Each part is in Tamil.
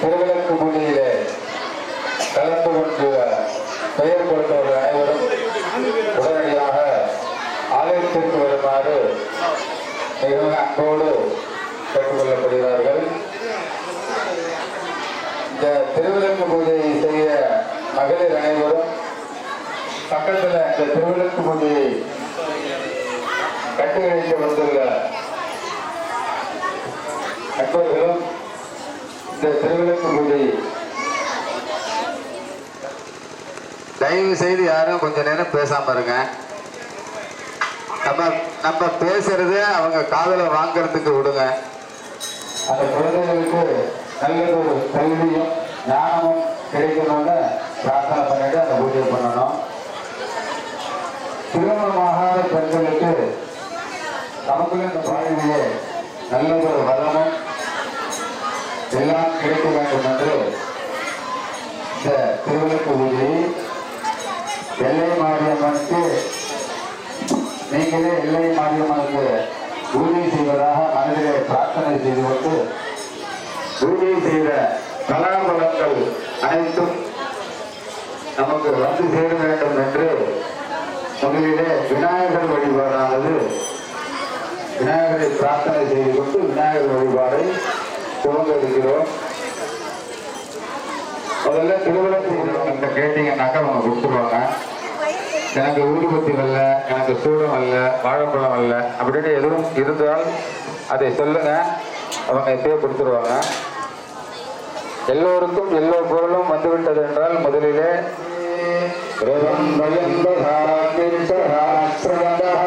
திருவிளக்கு பூஜையிலே கலந்து கொண்டு பெயர் கொடுத்தவர்கள் அனைவரும் உடனடியாக ஆலயத்திற்கு வருமாறு மிகவும் அன்போடு கேட்டுக்கொள்ளப்படுகிறார்கள். இந்த திருவிளக்கு பூஜையை செய்ய மகளிர் அனைவரும் பக்கத்தில் இந்த திருவிளக்கு பூஜையை கட்டுக்கழித்து வந்துள்ள நண்பர்களும் இந்த திருவிளக்கு பூஜை தயவு செய்து யாரும் கொஞ்ச நேரம் பேசாம இருங்க. நம்ம நம்ம பேசுறத அவங்க காதல வாங்குறதுக்கு விடுங்க. அந்த குழந்தைகளுக்கு ஒரு கல்வியும் ஞானமும் கிடைக்கணும்னு பிரார்த்தனை பண்ணிட்டு அந்த பூஜை பண்ணணும். திருமணமாகாத பெண்களுக்கு நமக்குள்ள இந்த வாழ்விலே நல்லதொரு வரமும் எல்லாம் கிடைக்க வேண்டும் என்று இந்த திருவிளக்கு எல்லை மாரியம்மனுக்கு நீங்களே எல்லை மாரியம்மனுக்கு பூஜை செய்வதாக மனதிலே பிரார்த்தனை செய்து கொண்டு பூஜை செய்த பலாபலங்கள் அனைத்தும் நமக்கு வந்து சேர வேண்டும் என்று முதலிலே விநாயகர் வழிபாடானது விநாயகரை பிரார்த்தனை செய்து கொண்டு விநாயகர் வழிபாடை துவங்க இருக்கிறோம் முதல்ல திருவிழத்தை இந்த கேட்டீங்கன்னாக்கா அவங்க கொடுத்துருவாங்க. எனக்கு ஊதுபத்தி வரல எனக்கு சூடம் வரல வாழைப்பழம் வரல அப்படின்னு எதுவும் இருந்தால் அதை சொல்லுங்க. அவங்க எப்பயோ கொடுத்துருவாங்க. எல்லோருக்கும் எல்லோ பொருளும் வந்துவிட்டது என்றால் முதலிலே ரிதம் பயந்தகாக்கிருஷ்ணாஸ்ரவதாய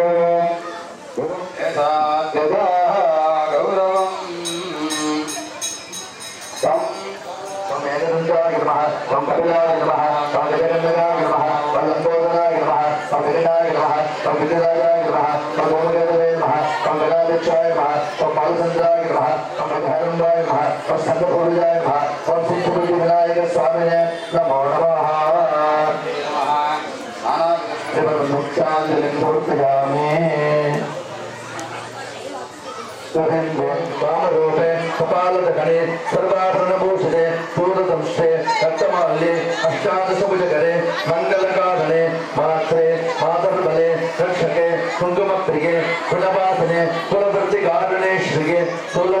నమ వంకటిలాయ నమ వంకటిలాయ నమ వంకోదనాయ నమ వంకటిలాయ నమ వంకటిలాయ నమ వంకోదనాయ నమ వంకటాదిక్షాయ నమ వంకాలచంద్రాయ నమ వంకటారంభాయ నమ వంసంగపూర్యాయ నమ వంసిద్ధి వినాయక స్వామినే నమో నమ. నానా పూర్తిగా ಕಾಮರೂಪೆ ಕಪಾಲದ ಕಣೆ ಸರ್ವಾಭರಣಭೂಷಣೆ ಪೂರ್ಣಸಂಸ್ಥೆ ರಕ್ತಮಾಲಿ ಅಷ್ಟಾದಶಭುಜಕರೆ ಮಂಗಲಕಾಧನೆ ಮಾತ್ರೆ ಮಾತರ್ಬಲೆ ರಕ್ಷಕೆ ಕುಂಕುಮಪ್ರಿಗೆ ಕುಲಭಾಸನೆ ಕುಲವೃತ್ತಿ ಕಾರಣೇಶ್ವರಿಗೆ ಸುಲ್ಲ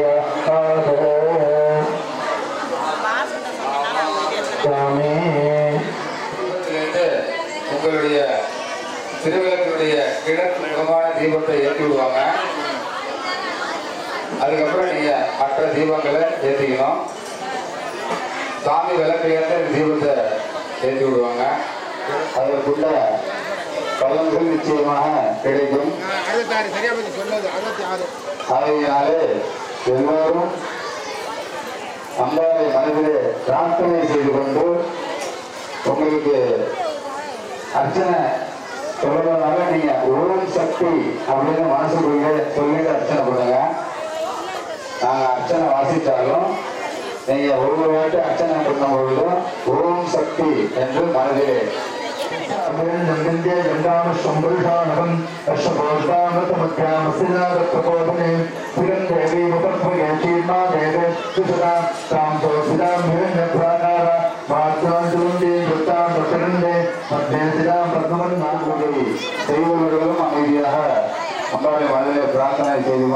கிழக்கு முகமான தீபத்தை ஏற்றி விடுவாங்க. அதுக்கப்புறம் நீங்க மற்ற தீபங்களை ஏற்றிக்கணும். சாமி விளக்கு ஏற்ற தீபத்தை ஏற்றி விடுவாங்க. அதற்குள்ள பலன்கள் நிச்சயமாக கிடைக்கும். அறுபத்தாறு ஆறு ஆகையினாலே எல்லோரும் அம்பாவை மனதிலே பிரார்த்தனை செய்து கொண்டு உங்களுக்கு அர்ச்சனை சொல்றதுனால நீங்க ஓம் சக்தி அப்படின்னு மனசுக்குள்ளே சொல்லிட்டு அர்ச்சனை பண்ணுங்க. நாங்க அர்ச்சனை வாசித்தாலும் நீங்க ஒவ்வொரு வாட்டி அர்ச்சனை பண்ணும் பொழுதும் ஓம் சக்தி என்று மனதிலே. சம்பருஷானகம் அஷ்டபோஷ்டாமத்தமத்தியாமசினாரத்ரபோதனே சிவன் தேவி முகத்வயே தேவே சுசதா தாம் சோசிதாம்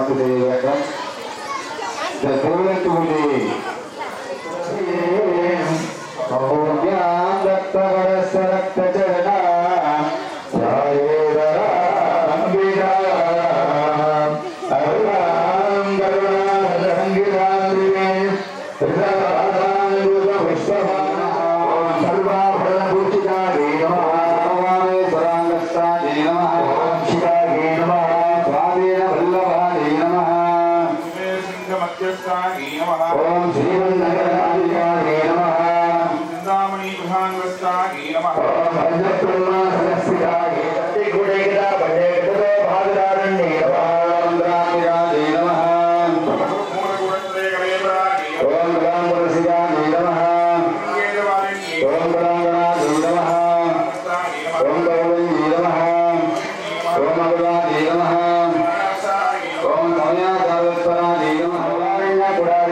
ஆக்குதே வேகம் இந்த தூரத்துள்ளி सर्वाभरणभूषिकायै नमः भगवाने पराङ्गस्तायै नमः शिवायै नमः। Bom dia.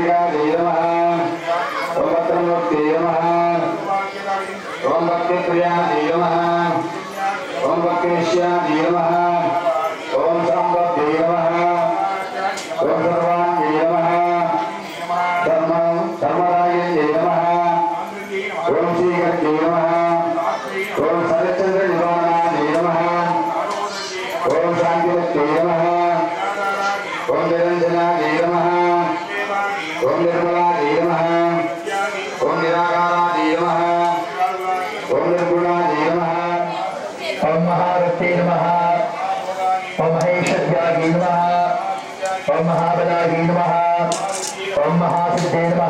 శ్రీరాజే నమ. ఓం భద్రమూర్తి నమ. ఓం భక్తిప్రియాజే నమ. ఓం నమ. ओम महाबलाय नमः। ओम महासिद्धे नम।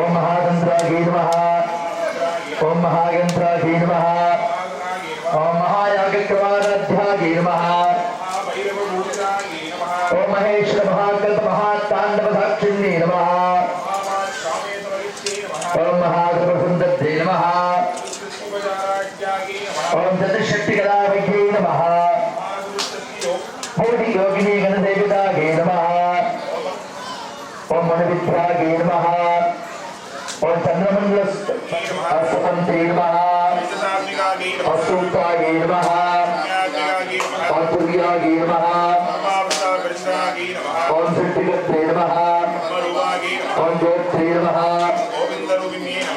ओम महातंत्राय नम। ओम महायंत्राय नम। ओम महायागक्रमाध्याय नम। ओम महेश्वर महाकल्प महातांडव साक्षिण्ये नमः। ओम महागर्भसुंदद्धे नमः। ओम चतुष्शक्तिकलाभ्ये नमः। अष्टपंत्री नमः अष्टुकागी नमः पांचुर्यागी नमः ओम सिद्धिगत्रे नमः ओम ज्योत्रे नमः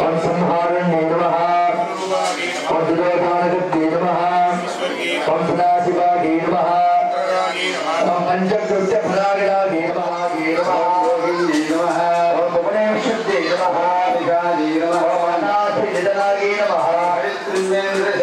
ओम संहारण्ये नमः ओम विवेकानगत्रे नमः ओम सदाशिवागी नमः ओम पंचकृत्य फलागिरागी नमः नमः ओम भुवनेश्वर नमः नमः चेतनागे नमः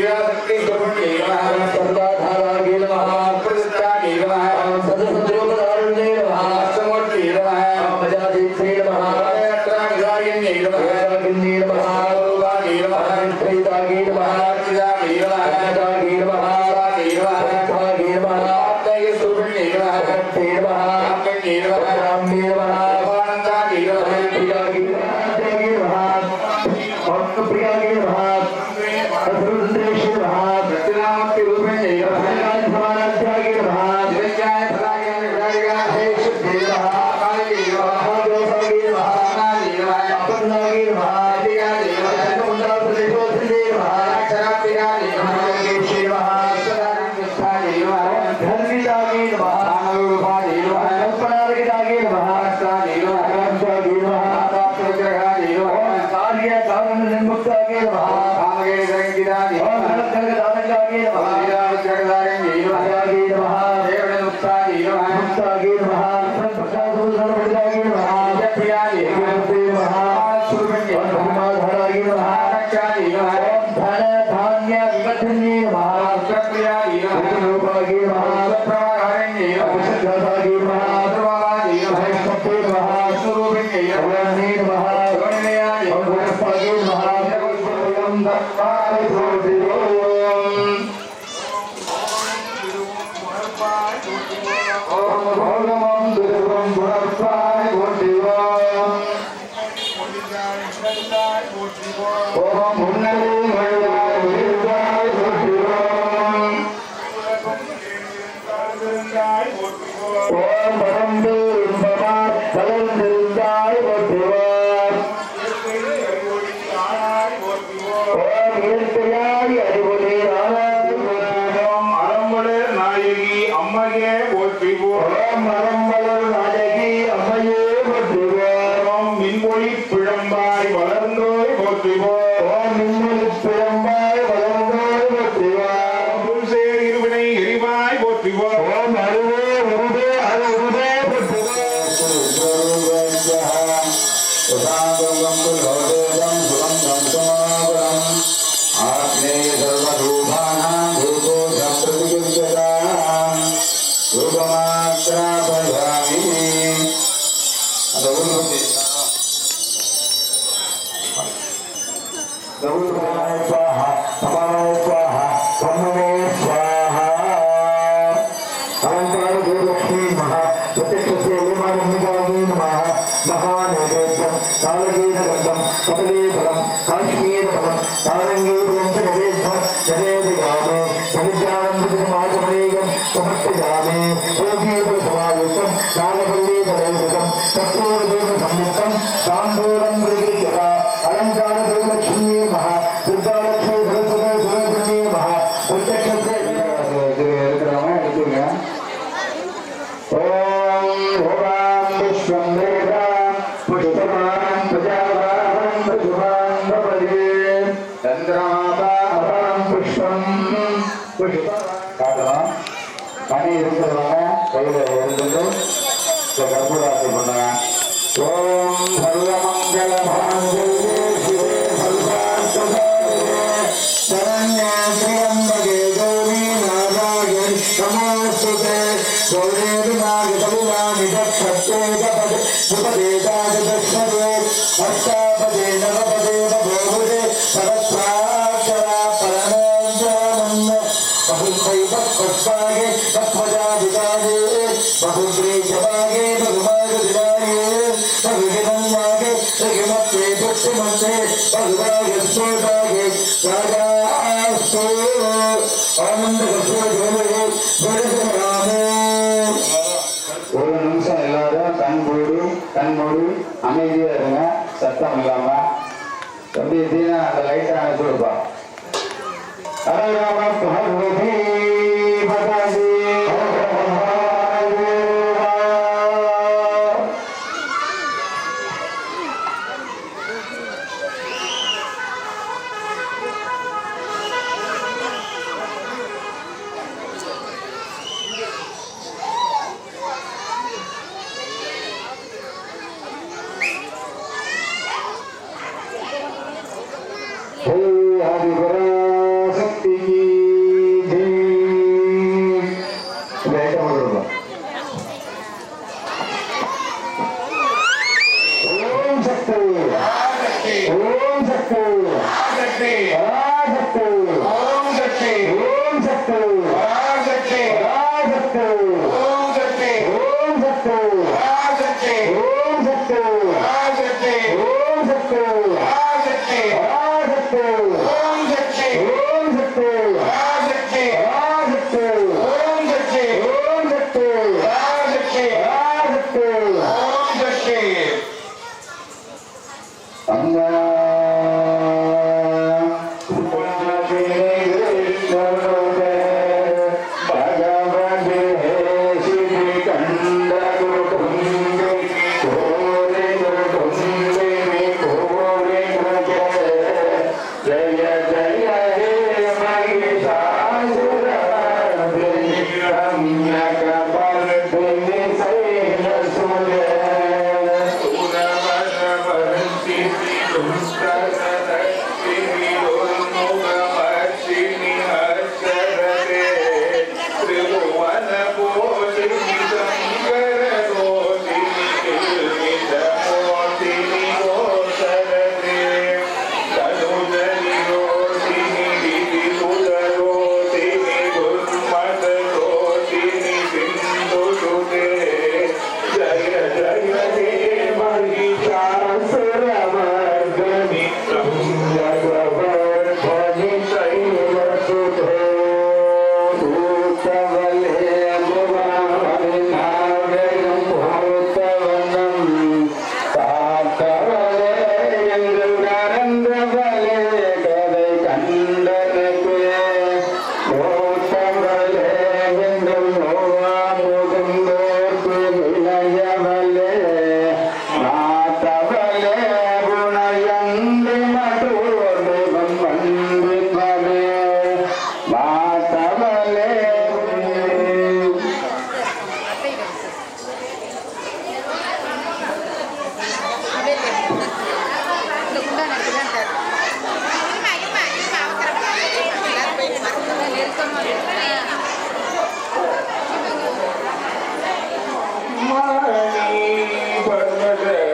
obrigado. Obrigado. कपिले भवम काश्मीर भवम तारंगे காட்டலாம் மணி இருக்கிறதால கையில் இருந்துட்டு கற்பூராசி பண்ணுங்க ஓம் சர்வமங்கல பாண்டே Thank you. நமஸ்தே பகவாய் யசோதாயே சதாஸ்து ஆனந்த கற்போதே வருகிறாமே ஒரு நிமிஷம் எல்லாரும் கண் மூடி கண் அமைதியா இருங்க. சத்தம் இல்லாம. தம்பி தீனா அந்த லைட்டை அணைச்சு விடுப்பா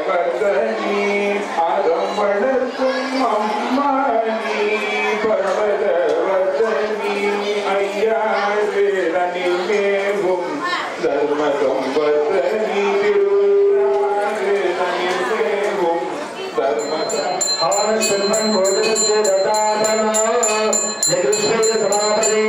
பவதனி அகம் வளர்க்கும் அம்மா நீ பவதவதனி ஐயா வேதனி மேவும் தர்மகம் வதனி அவன் செல்வன் கோவிலுக்கு வட்டாதனோ நிகிருஷ்ண சமாபதி